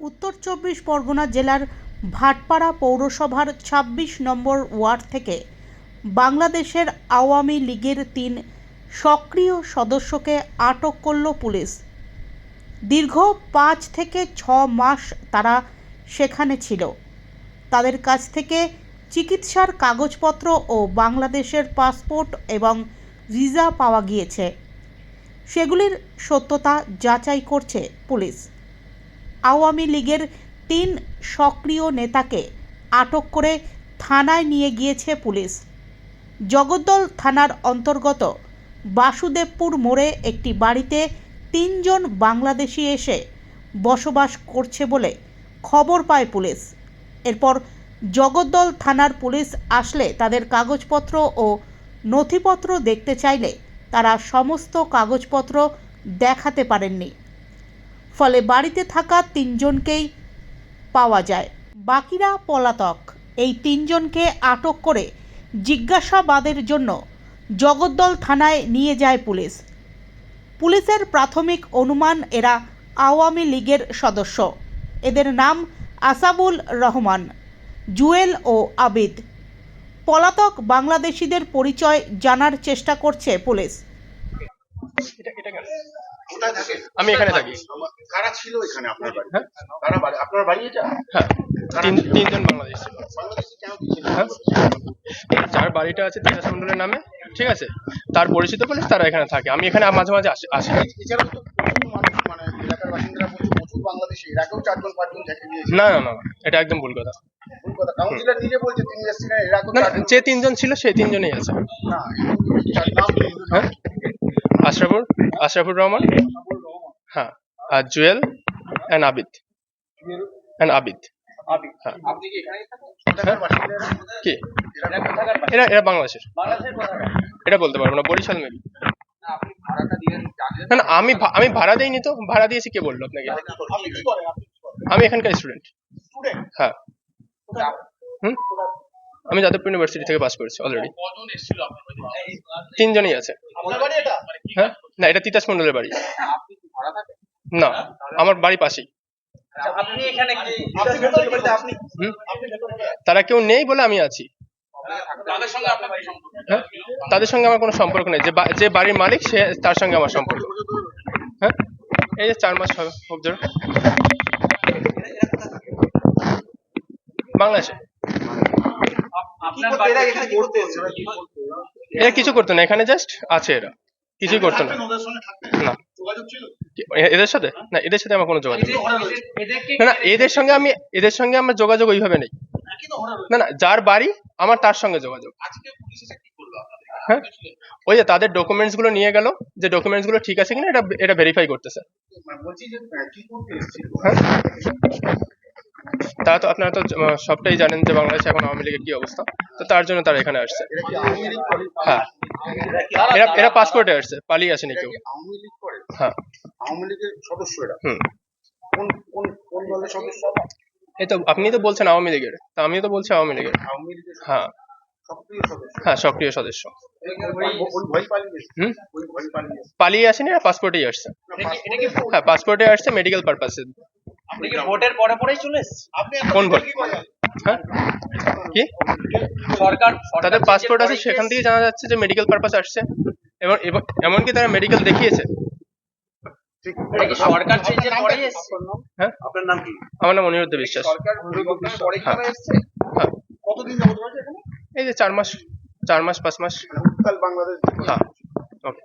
উত্তর চব্বিশ পরগনা জেলার ভাটপাড়া পৌরসভার ২৬ নম্বর ওয়ার্ড থেকে বাংলাদেশের আওয়ামী লীগের তিন সক্রিয় সদস্যকে আটক করল পুলিশ। দীর্ঘ পাঁচ থেকে ছ মাস তারা সেখানে ছিল। তাদের কাছ থেকে চিকিৎসার কাগজপত্র ও বাংলাদেশের পাসপোর্ট এবং ভিসা পাওয়া গিয়েছে। সেগুলির সত্যতা যাচাই করছে পুলিশ। আওয়ামী লীগের তিন সক্রিয় নেতাকে আটক করে থানায় নিয়ে গিয়েছে পুলিশ। জগদ্দল থানার অন্তর্গত বাসুদেবপুর মোড়ে একটি বাড়িতে তিনজন বাংলাদেশি এসে বসবাস করছে বলে খবর পায় পুলিশ। এরপর জগদ্দল থানার পুলিশ আসলে তাদের কাগজপত্র ও নথিপত্র দেখতে চাইলে তারা সমস্ত কাগজপত্র দেখাতে পারেননি। ফলে বাড়িতে থাকা তিনজনকেই পাওয়া যায়। বাকিরা পলাতক। এই তিনজনকে আটক করে জিজ্ঞাসাবাদের জন্য জগদ্দল থানায় নিয়ে যায় পুলিশ। পুলিশের প্রাথমিক অনুমান এরা আওয়ামী লীগের সদস্য। এদের নাম আসাবুল রহমান, জুয়েল ও আবিদ। পলাতক বাংলাদেশিদের পরিচয় জানার চেষ্টা করছে পুলিশ এটা এটা কেন কোথায় থাকে আমি এখানে থাকি। কারা ছিল এখানে আপনার বাড়ি? হ্যাঁ? কারা বাড়ি? আপনার বাড়ি এটা? হ্যাঁ। তিন তিনজন বাংলাদেশ ছিল। হ্যাঁ। যার বাড়িটা আছে তিতাস মন্ডলের নামে ঠিক আছে? তার পরিচিত পুলিশ তারা এখানে থাকে। আমি এখানে মাঝে মাঝে আসি আসি। মানে না না না এটা একদম ভুল কথা। যে তিনজন ছিল সেই তিনজনই আছে। হ্যাঁ? আশরাফুর আশরাফুর রহমান? হ্যাঁ আর জুয়েল অ্যান্ড আবিদ। অ্যান্ড আবিদ। হ্যাঁ। বাসিন্দারা কি? এরা এরা বাংলাদেশের। এটা বলতে পারব না, বরিশাল মেবি। না না, আমি আমি ভাড়া দিইনি তো, ভাড়া দিয়েছি কে বলল আপনাকে? আমি এখানকার স্টুডেন্ট হ্যাঁ। হুম? আমি যাদবপুর ইউনিভার্সিটি থেকে পাস করেছি অলরেডি বাড়ি তিনজনই আছে। আপনার বাড়ি এটা? হ্যাঁ? না এটা তিতাস মন্ডলের বাড়ি। আপনি কি ভাড়া থাকেন? না আমার বাড়ি পাশেই। আপনি এখানে কি? আপনি ভেতরে বলতে আপনি হুম? তারা কেউ নেই বলে আমি আছি। তাদের সঙ্গে আপনার কি সম্পর্ক হ্যাঁ? তাদের সঙ্গে আমার কোনো সম্পর্ক নেই। যে বা- যে বাড়ির মালিক সে তার সঙ্গে আমার সম্পর্ক। হ্যাঁ? এই যে চার মাস হবে বাংলাদেশে আপনার বাড়ি এখানে করতে এসেছিল এরা কিছু করতো না। এখানে জাস্ট আছে এরা। কিছুই করতো না। না। এদের সাথে? না এদের সাথে আমার কোনো যোগাযোগ নেই। না না এদের সঙ্গে আমি এদের সঙ্গে আমার যোগাযোগ ওইভাবে নেই। তো না না যার বাড়ি আমার তার সঙ্গে যোগাযোগ। হ্যাঁ? ওই যে তাদের ডকুমেন্টসগুলো নিয়ে গেল। যে ডকুমেন্টসগুলো ঠিক আছে কিনা এটা এটা ভেরিফাই করতেছে। মানে হ্যাঁ? তারা তো আপনারা তো সবটাই জানেন যে বাংলাদেশে এখন আওয়ামী লীগের কি অবস্থা। তো তার জন্য তারা এখানে আসছে। হ্যাঁ। এরা এরা পাসপোর্টে আসছে পালিয়ে আসেনি কেউ। হ্যাঁ। আওয়ামী লীগের সদস্য এরা? হুম। কোন কোন কোন দলের সদস্য? এই তো আপনি তো বলছেন আওয়ামী লীগের। তা আমিও তো বলছি আওয়ামী লীগের। আওয়ামী লীগের হ্যাঁ। হ্যাঁ সক্রিয় সদস্য। ভয় পালিয়ে আসেনি আর পাসপোর্টেই আসছে। না, হ্যাঁ পাসপোর্টে আসছে মেডিকেল পারপাসে আপনি কি ভোটের পরে পরেই চলে এসেছেন? আপনি কোন ভোট? হ্যাঁ? কি? সরকার তাদের পাসপোর্ট আছে সেখান থেকে জানা যাচ্ছে যে মেডিকেল পারপাস আসছে। এবং এমনকি তারা মেডিকেল দেখিয়েছে। সরকার চেঞ্জের পরেই এসছে? হ্যাঁ? আপনার নাম কি? আমার নাম অনিরুদ্ধ বিশ্বাস। সরকার পরিবর্তনের পরে কি হ্যাঁ। এসছে? হ্যাঁ। কতদিন যাবত রয়েছে এখানে? এই যে চার মাস চার মাস পাঁচ মাস। বাংলাদেশ। হ্যাঁ। ওকে